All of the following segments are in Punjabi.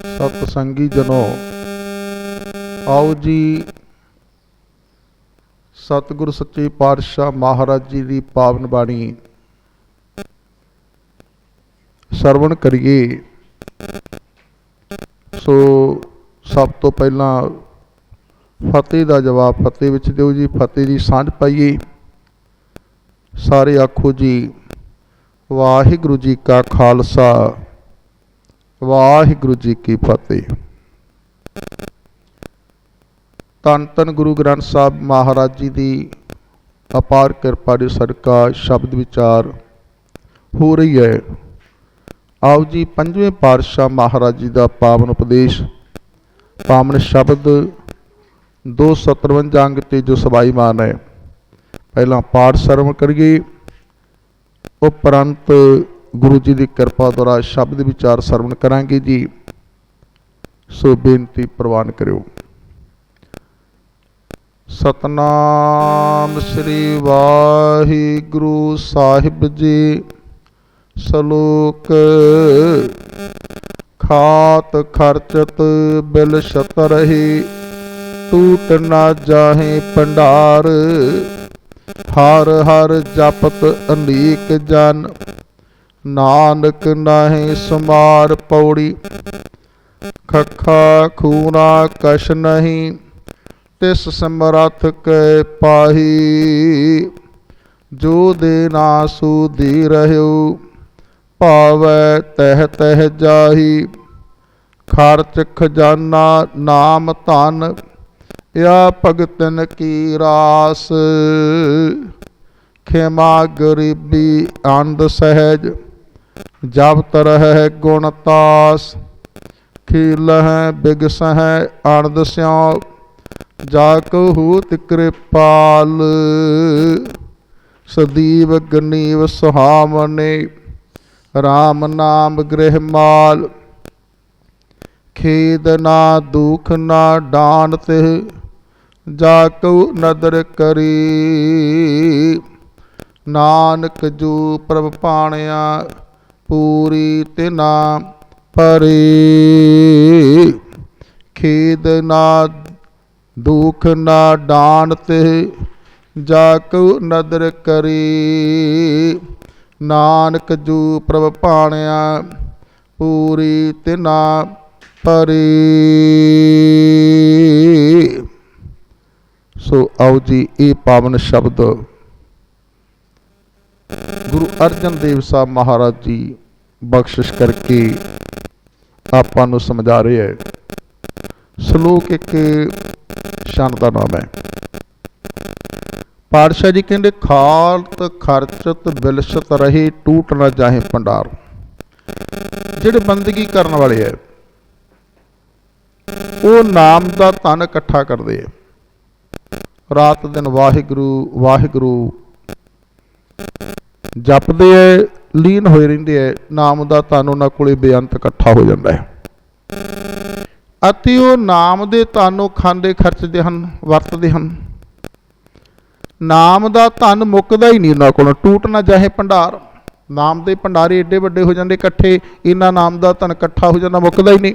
ਸਤ ਸੰਗੀ ਜਨੋ। ਆਓ ਜੀ, ਸਤਿਗੁਰ ਸੱਚੇ ਪਾਤਸ਼ਾਹ ਮਹਾਰਾਜ ਜੀ ਦੀ ਪਾਵਨ ਬਾਣੀ ਸਰਵਣ ਕਰੀਏ। ਸੋ ਸਭ ਤੋਂ ਪਹਿਲਾਂ ਫਤਿਹ ਦਾ ਜਵਾਬ ਫਤਿਹ ਵਿੱਚ ਦਿਓ ਜੀ, ਫਤਿਹ ਦੀ ਸਾਂਝ ਪਾਈਏ। ਸਾਰੇ ਆਖੋ ਜੀ, ਵਾਹਿਗੁਰੂ ਜੀ ਕਾ ਖਾਲਸਾ। ਵਾਹਿਗੁਰੂ ਜੀ ਕੀ ਫਤਿਹ। ਧੰਨ ਧੰਨ ਗੁਰੂ ਗ੍ਰੰਥ ਸਾਹਿਬ ਮਹਾਰਾਜ ਜੀ ਦੀ ਅਪਾਰ ਕਿਰਪਾ ਦੇ ਸਦਕਾ ਸ਼ਬਦ ਵਿਚਾਰ ਹੋ ਰਹੀ ਹੈ। ਆਓ ਜੀ ਪੰਜਵੇਂ ਪਾਤਸ਼ਾਹ ਮਹਾਰਾਜ ਜੀ ਦਾ ਪਾਵਨ ਉਪਦੇਸ਼, ਪਾਵਨ ਸ਼ਬਦ 257 ਅੰਗ ਤੇ ਜੋ ਸਬਾਈਮਾਨ ਹੈ। ਪਹਿਲਾਂ ਪਾਠ ਸਰਵਣ ਕਰੀਏ, ਉਪਰੰਤ ਗੁਰੂ ਜੀ ਦੀ ਕਿਰਪਾ ਦੁਆਰਾ ਸ਼ਬਦ ਵਿਚਾਰ ਸਰਵਣ ਕਰਾਂਗੇ ਜੀ। ਸੋ ਬੇਨਤੀ ਪ੍ਰਵਾਨ ਕਰਿਓ। ਸਤਨਾਮ ਸ੍ਰੀ ਵਾਹਿਗੁਰੂ ਸਾਹਿਬ ਜੀ, ਸ਼ਲੋਕ ਖਾਤ ਖਰਚਤ ਬਿਲ ਛਤ ਰਹੀ, ਟੂਟ ਨਾ ਜਾਹੇ ਭੰਡਾਰ, ਹਰ ਹਰ ਜਪਤ ਅਨੇਕ ਜਨ। ਨਾਨਕ ਨਾਹੀ ਸਮਾਰ ਪੌੜੀ, ਖਖਾ ਖੂਨਾ ਕਛ ਨਹੀਂ, ਤਿਸ ਸਮਰਥ ਕੈ ਪਾਹੀ। ਜੋ ਦੇ ਨਾਸੂ ਦੀ ਰਹਿਓ, ਭਾਵੈ ਤਹਿ ਤਹਿ ਜਾਹੀ। ਖਰਚ ਖਜ਼ਾਨਾ ਨਾਮ ਧਨ ਯਾ ਭਗਤਨ ਕੀ ਰਾਸ। ਖੇਮਾ ਗਰੀਬੀ ਆਨੰਦ ਸਹਿਜ ਜਬ ਤਰਹਿ ਗੁਣ ਤਾਸ ਖੀਲ ਹੈ ਬਿਗਸ ਹੈ ਆਨੰਦ ਸਿਉ ਜਾ ਕਹੂ ਕਿਰਪਾਲ। ਸਦੀਵ ਗਨੀਵ ਸੁਹਾਵਨੇ RAM ਨਾਮ ਗ੍ਰਹਿ ਮਾਲ। ਖੇਦ ਨਾ ਦੁਖ ਨਾ ਡਾਨ ਤੇ ਜਾ ਕਉ ਨਦਰ ਕਰੀ। ਨਾਨਕ ਜੂ ਪ੍ਰਭ ਪਾਣਿਆ ਪੂਰੀ ਤਿਨਾ ਪਰੀ ਖੇਦ ਨਾ, ਦੁਖ ਨਾ ਡਾਨ ਤੇ ਜਾ ਕਉ ਨਦਰ ਕਰੀ। ਨਾਨਕ ਜੂ ਪ੍ਰਭ ਪਾਣਿਆ ਪੂਰੀ ਤਿਨਾ ਪਰੀ ਸੋ ਆਓ ਜੀ, ਇਹ ਪਾਵਨ ਸ਼ਬਦ ਗੁਰੂ ਅਰਜਨ ਦੇਵ ਸਾਹਿਬ ਮਹਾਰਾਜ ਜੀ ਬਖਸ਼ਿਸ਼ ਕਰਕੇ ਆਪਾਂ ਨੂੰ ਸਮਝਾ ਰਹੇ ਹੈ। ਸ਼ਲੋਕ ਇੱਕ ਸ਼ਾਨ ਦਾ ਨਾਮ ਹੈ। ਪਾਤਸ਼ਾਹ ਜੀ ਕਹਿੰਦੇ, ਖਾਲਤ ਖਰਚਤ ਬਿਲਸਤ ਰਹੇ, ਟੂਟ ਨਾ ਜਾਹੇ ਭੰਡਾਰ। ਜਿਹੜੇ ਬੰਦਗੀ ਕਰਨ ਵਾਲੇ ਹੈ, ਉਹ ਨਾਮ ਦਾ ਧਨ ਇਕੱਠਾ ਕਰਦੇ ਆ ਰਾਤ ਦਿਨ ਵਾਹਿਗੁਰੂ ਵਾਹਿਗੁਰੂ ਜਪਦੇ ਐ ਲੀਨ ਹੋਏ ਰਹਿੰਦੇ ਐ ਨਾਮ ਦਾ ਧਨ ਉਹਨਾਂ ਕੋਲੇ ਬੇਅੰਤ ਇਕੱਠਾ ਹੋ ਜਾਂਦਾ ਹੈ। ਅਤੇ ਉਹ ਨਾਮ ਦੇ ਧਨ ਉਹ ਖਾਂਦੇ ਖਰਚਦੇ ਹਨ, ਵਰਤਦੇ ਹਨ। ਨਾਮ ਦਾ ਧਨ ਮੁੱਕਦਾ ਹੀ ਨਹੀਂ ਉਹਨਾਂ ਕੋਲੋਂ, ਟੂਟ ਨਾ ਜਾਏ ਭੰਡਾਰ। ਨਾਮ ਦੇ ਭੰਡਾਰੇ ਏਡੇ ਵੱਡੇ ਹੋ ਜਾਂਦੇ ਇਕੱਠੇ, ਇਹਨਾਂ ਨਾਮ ਦਾ ਧਨ ਇਕੱਠਾ ਹੋ ਜਾਂਦਾ, ਮੁੱਕਦਾ ਹੀ ਨਹੀਂ।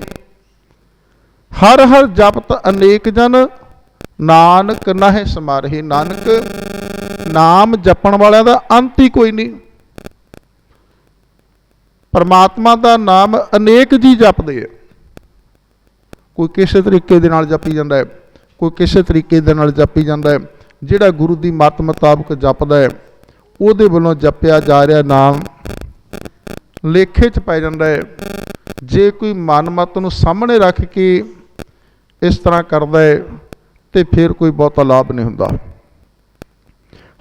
ਹਰ ਹਰ ਜਪਤ ਅਨੇਕ ਜਨ, ਨਾਨਕ ਨਾਹਿ ਸਮਾਰਹਿ, ਨਾਨਕ, ਨਾਮ ਜਪਣ ਵਾਲਿਆਂ ਦਾ ਅੰਤ ਹੀ ਕੋਈ ਨਹੀਂ। ਪਰਮਾਤਮਾ ਦਾ ਨਾਮ ਅਨੇਕ ਜੀ ਜਪਦੇ ਆ। ਕੋਈ ਕਿਸੇ ਤਰੀਕੇ ਦੇ ਨਾਲ ਜਪੀ ਜਾਂਦਾ ਹੈ, ਕੋਈ ਕਿਸੇ ਤਰੀਕੇ ਦੇ ਨਾਲ ਜਪੀ ਜਾਂਦਾ ਹੈ, ਜਿਹੜਾ ਗੁਰੂ ਦੀ ਮੱਤ ਮੁਤਾਬਕ ਜਪਦਾ ਹੈ, ਉਹਦੇ ਵੱਲੋਂ ਜਪਿਆ ਜਾ ਰਿਹਾ ਨਾਮ ਲੇਖੇ 'ਚ ਪੈ ਜਾਂਦਾ ਹੈ। ਜੇ ਕੋਈ ਮਨ ਮਤ ਨੂੰ ਸਾਹਮਣੇ ਰੱਖ ਕੇ ਇਸ ਤਰ੍ਹਾਂ ਕਰਦਾ ਹੈ, ਤੇ ਫਿਰ ਕੋਈ ਬਹੁਤਾ ਲਾਭ ਨਹੀਂ ਹੁੰਦਾ।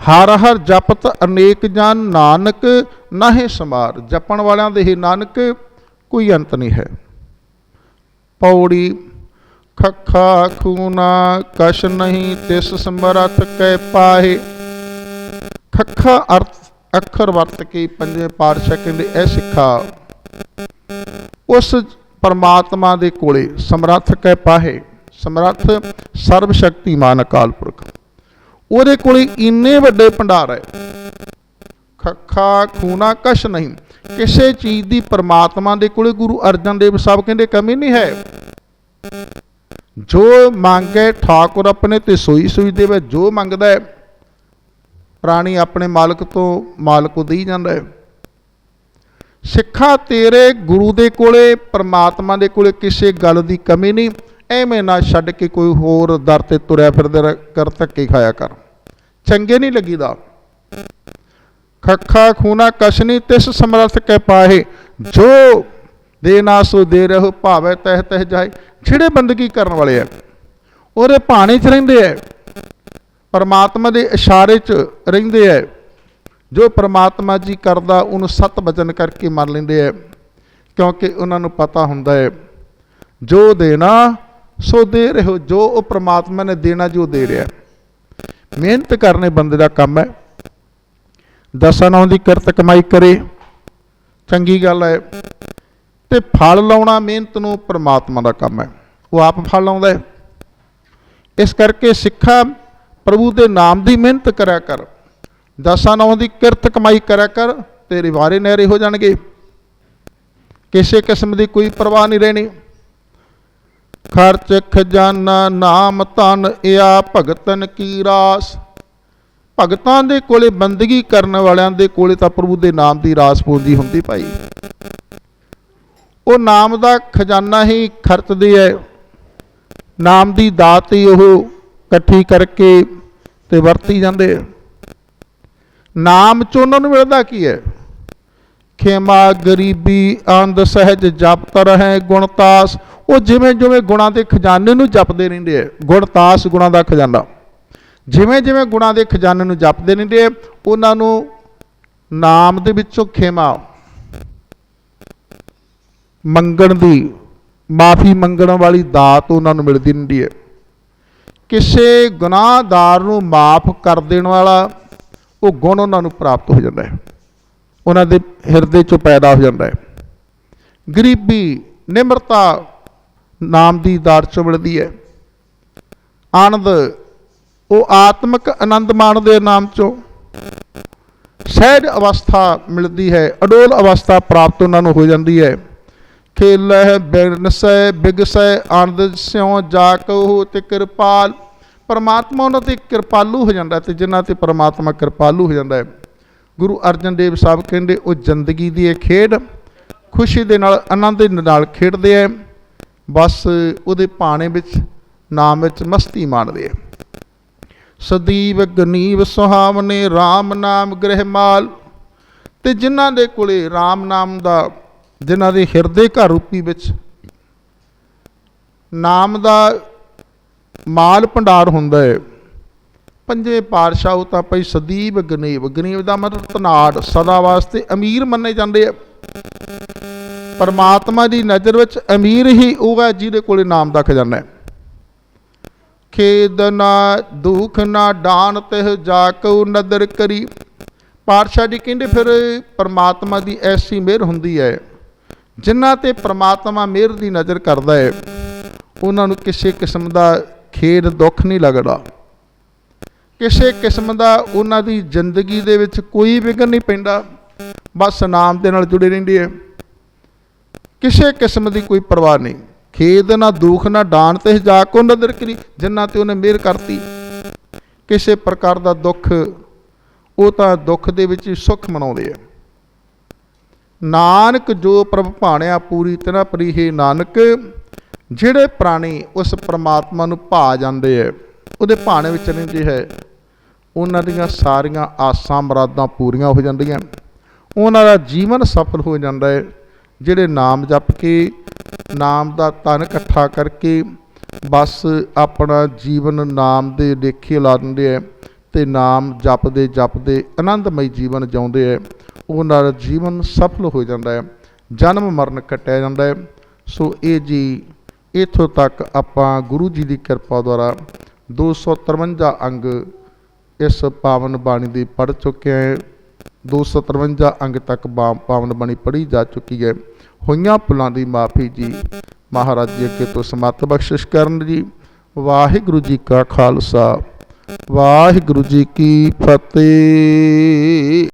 ਹਰ ਹਰ ਜਪਤ ਅਨੇਕ ਜਨ, ਨਾਨਕ ਨਾਹੇ ਸਮਾਰ ਜਪਣ ਵਾਲਿਆਂ ਦੇ ਹੀ ਨਾਨਕ ਕੋਈ ਅੰਤ ਨਹੀਂ ਹੈ। ਪੌੜੀ, ਖੱਖਾ ਖੂਨਾ ਕਸ਼ ਨਹੀਂ, ਤਿਸ ਸਮਰਥ ਕੈ ਪਾਹੇ। ਖੱਖਾ ਅਰਥ ਅੱਖਰ ਵਰਤ ਕੇ ਪੰਜਵੇਂ ਪਾਤਸ਼ਾਹ ਕਹਿੰਦੇ ਇਹ ਸਿੱਖਾ, ਉਸ ਪਰਮਾਤਮਾ ਦੇ ਕੋਲੇ ਸਮਰੱਥ ਕੈ ਪਾਹੇ। ਸਮਰੱਥ ਸਰਬ ਸ਼ਕਤੀਮਾਨ ਅਕਾਲ ਪੁਰਖ। ਉਹਦੇ ਕੋਲੇ ਇੰਨੇ ਵੱਡੇ ਭੰਡਾਰ ਹੈ। ਖੱਖਾ ਖੂਨਾ ਕਸ਼ ਨਹੀਂ। ਕਿਸੇ ਚੀਜ਼ ਦੀ ਪ੍ਰਮਾਤਮਾ ਦੇ ਕੋਲੇ ਗੁਰੂ ਅਰਜਨ ਦੇਵ ਸਾਹਿਬ ਕਹਿੰਦੇ ਕਮੀ ਨਹੀਂ ਹੈ। ਜੋ ਮੰਗੇ ਠਾਕੁਰ ਆਪਣੇ ਤੇ ਸੋਈ ਸੋਈ ਦੇਵੇ, ਜੋ ਮੰਗਦਾ ਹੈ ਪ੍ਰਾਣੀ ਆਪਣੇ ਮਾਲਕ ਤੋਂ ਮਾਲਕ ਨੂੰ ਦੇਈ ਜਾਂਦਾ ਹੈ। ਸਿੱਖਾ ਤੇਰੇ ਗੁਰੂ ਦੇ ਕੋਲੇ, ਪ੍ਰਮਾਤਮਾ ਦੇ ਕੋਲੇ ਕਿਸੇ ਗੱਲ ਦੀ ਕਮੀ ਨਹੀਂ। ਐਵੇਂ ਨਾ ਛੱਡ ਕੇ ਕੋਈ ਹੋਰ ਦਰ ਤੇ ਤੁਰਿਆ ਫਿਰਦਾ ਕਰ ਧੱਕੇ ਖਾਇਆ ਕਰ। ਚੰਗੇ ਨਹੀਂ ਲੱਗੀਦਾ। ਖੱਖਾ ਖੂਨਾ ਕਸ਼ਨੀ ਤਿਸ ਸਮਰਥ ਕੇ ਪਾਹੇ। ਜੋ ਦੇ ਸੋ ਦੇ ਰਹੋ, ਭਾਵੇਂ ਤਹਿ ਤਹਿ ਜਾਏ। ਛਿੜੇ ਬੰਦਗੀ ਕਰਨ ਵਾਲੇ ਆ ਉਹਦੇ ਭਾਣੇ 'ਚ ਰਹਿੰਦੇ ਐ। ਪਰਮਾਤਮਾ ਦੇ ਇਸ਼ਾਰੇ 'ਚ ਰਹਿੰਦੇ ਐ। ਜੋ ਪਰਮਾਤਮਾ ਜੀ ਕਰਦਾ, ਉਹਨੂੰ ਸਤ ਬਚਨ ਕਰਕੇ ਮੰਨ ਲੈਂਦੇ ਐ। ਕਿਉਂਕਿ ਉਹਨਾਂ ਨੂੰ ਪਤਾ ਹੁੰਦਾ ਹੈ ਜੋ ਦੇਣਾ, ਸੋ ਦੇ ਰਹੋ। ਜੋ ਉਹ ਪਰਮਾਤਮਾ ਨੇ ਦੇਣਾ, ਜੋ ਦੇ ਰਿਹਾ। ਮਿਹਨਤ ਕਰਨੇ ਬੰਦੇ ਦਾ ਕੰਮ ਹੈ। ਦਸਾਂ ਨੌਂ ਦੀ ਕਿਰਤ ਕਮਾਈ ਕਰੇ, ਚੰਗੀ ਗੱਲ ਹੈ। ਤੇ ਫਲ ਲਾਉਣਾ ਮਿਹਨਤ ਨੂੰ ਪ੍ਰਮਾਤਮਾ ਦਾ ਕੰਮ ਹੈ। ਉਹ ਆਪ ਫਲ ਲਾਉਂਦਾ ਹੈ। ਇਸ ਕਰਕੇ ਸਿੱਖਾ ਪ੍ਰਭੂ ਦੇ ਨਾਮ ਦੀ ਮਿਹਨਤ ਕਰਿਆ ਕਰ। ਦਸਾਂ ਨੌਂ ਦੀ ਕਿਰਤ ਕਮਾਈ ਕਰਿਆ ਕਰ, ਤੇਰੇ ਵਾਰੇ ਨਹਿਰੇ ਹੋ ਜਾਣਗੇ। ਕਿਸੇ ਕਿਸਮ ਦੀ ਕੋਈ ਪਰਵਾਹ ਨਹੀਂ ਰਹਿਣੀ। ਖਰਚ ਖਜ਼ਾਨਾ ਨਾਮ ਧਨ ਇਆ ਭਗਤਨ ਕੀ ਰਾਸ। ਭਗਤਾਂ ਦੇ ਕੋਲੇ ਬੰਦਗੀ ਕਰਨ ਵਾਲਿਆਂ ਦੇ ਕੋਲੇ ਤਾਂ ਪ੍ਰਭੂ ਦੇ ਨਾਮ ਦੀ ਰਾਸ ਪੂੰਜੀ ਹੁੰਦੀ ਭਾਈ। ਉਹ ਨਾਮ ਦਾ ਖਜ਼ਾਨਾ ਹੀ ਖਰਚਦੇ ਐ। ਨਾਮ ਦੀ ਦਾਤ ਹੀ ਉਹ ਇਕੱਠੀ ਕਰਕੇ ਤੇ ਵਰਤੀ ਜਾਂਦੇ ਨਾਮ ਚ ਉਹਨਾਂ ਨੂੰ ਮਿਲਦਾ ਕੀ ਹੈ ਖੇਮਾ, ਗਰੀਬੀ, ਅੰਧ, ਸਹਿਜ, ਜਪਤ ਰਹੇ ਗੁਣਤਾਸ ਉਹ ਜਿਵੇਂ ਜਿਵੇਂ ਗੁਣਾਂ ਦੇ ਖਜ਼ਾਨੇ ਨੂੰ ਜਪਦੇ ਰਹਿੰਦੇ ਐ ਗੁਣਤਾਸ ਗੁਣਾਂ ਦਾ ਖਜ਼ਾਨਾ। ਜਿਵੇਂ ਜਿਵੇਂ ਗੁਣਾਂ ਦੇ ਖਜ਼ਾਨੇ ਨੂੰ ਜਪਦੇ ਰਹਿੰਦੇ ਉਹਨਾਂ ਨੂੰ ਨਾਮ ਦੇ ਵਿੱਚੋਂ ਖੇਮਾ, ਮੰਗਣ ਦੀ, ਮਾਫੀ ਮੰਗਣ ਵਾਲੀ ਦਾਤ ਉਹਨਾਂ ਨੂੰ ਮਿਲਦੀ ਰਹਿੰਦੀ ਹੈ। ਕਿਸੇ ਗੁਨਾਹਦਾਰ ਨੂੰ ਮਾਫ ਕਰ ਦੇਣ ਵਾਲਾ, ਉਹ ਗੁਣ ਉਹਨਾਂ ਨੂੰ ਪ੍ਰਾਪਤ ਹੋ ਜਾਂਦਾ ਹੈ। ਉਹਨਾਂ ਦੇ ਹਿਰਦੇ ਚੋਂ ਪੈਦਾ ਹੋ ਜਾਂਦਾ ਹੈ। ਗਰੀਬੀ, ਨਿਮਰਤਾ ਨਾਮ ਦੀ ਦਾਤ ਚੋਂ ਮਿਲਦੀ ਹੈ। ਆਨੰਦ, ਉਹ ਆਤਮਿਕ ਆਨੰਦ ਮਾਣਦੇ ਨਾਮ ਚੋਂ। ਸਹਿਜ ਅਵਸਥਾ ਮਿਲਦੀ ਹੈ, ਅਡੋਲ ਅਵਸਥਾ ਪ੍ਰਾਪਤ ਉਹਨਾਂ ਨੂੰ ਹੋ ਜਾਂਦੀ ਹੈ। ਖੇਲਹਿ ਬਿਰਨਸੈ ਬਿਗਸੈ ਆਨੰਦ ਸਿਉ ਜਾ ਕਹੋ ਤੇ ਕਿਰਪਾਲ। ਪਰਮਾਤਮਾ ਉਹਨਾਂ ਤੇ ਕਿਰਪਾਲੂ ਹੋ ਜਾਂਦਾ ਹੈ ਤੇ ਜਿਨ੍ਹਾਂ ਤੇ ਪਰਮਾਤਮਾ ਕਿਰਪਾਲੂ ਹੋ ਜਾਂਦਾ ਹੈ। ਗੁਰੂ ਅਰਜਨ ਦੇਵ ਸਾਹਿਬ ਕਹਿੰਦੇ, ਉਹ ਜ਼ਿੰਦਗੀ ਦੀ ਇਹ ਖੇਡ ਖੁਸ਼ੀ ਦੇ ਨਾਲ, ਆਨੰਦ ਦੇ ਨਾਲ ਖੇਡਦੇ ਐ ਬਸ ਉਹਦੇ ਪਾਣੇ ਵਿੱਚ, ਨਾਮ ਵਿੱਚ ਮਸਤੀ ਮਾਣਦੇ ਐ ਸਦੀਵ ਗਨੀਵ ਸੁਹਾਵਨੇ RAM ਨਾਮ ਗ੍ਰਹਿ ਮਾਲ। ਤੇ ਜਿਨ੍ਹਾਂ ਦੇ ਕੋਲੇ RAM ਨਾਮ ਦਾ, ਜਿਨ੍ਹਾਂ ਦੇ ਹਿਰਦੇ ਘਰ ਰੂਪੀ ਵਿੱਚ, ਨਾਮ ਦਾ ਮਾਲ ਭੰਡਾਰ ਹੁੰਦਾ ਹੈ। ਪੰਜੇ ਪਾਤਸ਼ਾਹ ਉਹ ਤਾਂ ਭਈ ਸਦੀਵ ਗਨੀਵ ਗਨੀਵ ਦਾ ਮਤਲਬ ਤਨਾੜ, ਸਦਾ ਵਾਸਤੇ ਅਮੀਰ ਮੰਨੇ ਜਾਂਦੇ ਆ। ਪਰਮਾਤਮਾ ਦੀ ਨਜ਼ਰ ਵਿੱਚ ਅਮੀਰ ਹੀ ਉਹ ਹੈ ਜਿਹਦੇ ਕੋਲੇ ਨਾਮ ਦਾ ਖਜ਼ਾਨਾ ਹੈ। ਖੇਦ ਨਾ ਦੁੱਖ ਨਾ ਡਾਨ ਤਿਹ ਜਾ ਕਉ ਨਦਰ ਕਰੀ। ਪਾਤਸ਼ਾਹ ਜੀ ਕਹਿੰਦੇ ਫਿਰ ਪਰਮਾਤਮਾ ਦੀ ਐਸੀ ਮਿਹਰ ਹੁੰਦੀ ਹੈ, ਜਿਨ੍ਹਾਂ ਤੇ ਪਰਮਾਤਮਾ ਮਿਹਰ ਦੀ ਨਜ਼ਰ ਕਰਦਾ ਹੈ, ਉਹਨਾਂ ਨੂੰ ਕਿਸੇ ਕਿਸਮ ਦਾ ਖੇਡ ਦੁੱਖ ਨਹੀਂ ਲੱਗਦਾ। ਕਿਸੇ ਕਿਸਮ ਦਾ ਉਹਨਾਂ ਦੀ ਜ਼ਿੰਦਗੀ ਦੇ ਵਿੱਚ ਕੋਈ ਵਿਘਨ ਨਹੀਂ ਪੈਂਦਾ, ਬਸ ਨਾਮ ਦੇ ਨਾਲ ਜੁੜੇ ਰਹਿੰਦੇ ਹੈ। ਕਿਸੇ ਕਿਸਮ ਦੀ ਕੋਈ ਪਰਵਾਹ ਨਹੀਂ। ਖੇਦ ਨਾ ਦੁੱਖ, ਨਾ ਡਾਨ ਤੇ ਜਾ ਕੋ ਨਦਰ ਕਰੀ, ਜਿੰਨਾ ਤੇ ਉਹਨੇ ਮਿਹਰ ਕਰਤੀ। ਕਿਸੇ ਪ੍ਰਕਾਰ ਦਾ ਦੁੱਖ, ਉਹ ਤਾਂ ਦੁੱਖ ਦੇ ਵਿੱਚ ਹੀ ਸੁੱਖ ਮਨਾਉਂਦੇ ਆ। ਨਾਨਕ ਜੋ ਪ੍ਰਭ ਭਾਣਿਆ ਪੂਰੀ ਤਰ੍ਹਾਂ ਪ੍ਰੀਹੇ ਨਾਨਕ, ਜਿਹੜੇ ਪ੍ਰਾਣੀ ਉਸ ਪ੍ਰਮਾਤਮਾ ਨੂੰ ਭਾ ਜਾਂਦੇ ਐ ਉਹਦੇ ਭਾਣੇ ਵਿੱਚ ਰਹਿੰਦੇ ਹੈ। ਉਹਨਾਂ ਦੀਆਂ ਸਾਰੀਆਂ ਆਸਾਂ ਮੁਰਾਦਾਂ ਪੂਰੀਆਂ ਹੋ ਜਾਂਦੀਆਂ। ਉਹਨਾਂ ਦਾ ਜੀਵਨ ਸਫਲ ਹੋ ਜਾਂਦਾ ਹੈ। ਜਿਹੜੇ ਨਾਮ ਜਪ ਕੇ, ਨਾਮ ਦਾ ਤਨ ਇਕੱਠਾ ਕਰਕੇ ਬਸ ਆਪਣਾ ਜੀਵਨ ਨਾਮ ਦੇ ਲੇਖੇ ਲਾ ਦਿੰਦੇ ਐ ਤੇ ਨਾਮ ਜਪਦੇ ਜਪਦੇ ਆਨੰਦਮਈ ਜੀਵਨ ਜਿਉਂਦੇ ਐ। ਉਹਨਾਂ ਦਾ ਜੀਵਨ ਸਫਲ ਹੋ ਜਾਂਦਾ ਹੈ ਜਨਮ ਮਰਨ ਕੱਟਿਆ ਜਾਂਦਾ ਹੈ ਸੋ ਇਹ ਜੀ, ਇਥੋਂ ਤੱਕ ਆਪਾਂ ਗੁਰੂ ਜੀ ਦੀ ਕਿਰਪਾ ਦੁਆਰਾ 253 ਅੰਗ ਇਸ ਪਾਵਨ ਬਾਣੀ ਦੀ ਪੜ ਚੁੱਕੇ ਹਾਂ 253 ਅੰਗ ਤੱਕ ਬਾ- ਪਾਵਨ ਬਾਣੀ ਪੜ੍ਹੀ ਜਾ ਚੁੱਕੀ ਹੈ ਹੋਈਆਂ ਪੁਲਾਂ ਦੀ ਮਾਫੀ ਜੀ। ਮਹਾਰਾਜ ਜੀ ਅੱਗੇ ਤੋਂ ਸਮਤ ਬਖਸ਼ਿਸ਼ ਕਰਨ ਜੀ। ਵਾਹਿਗੁਰੂ ਜੀ ਕਾ ਖਾਲਸਾ। ਵਾਹਿਗੁਰੂ ਜੀ ਕੀ ਫਤਿਹ।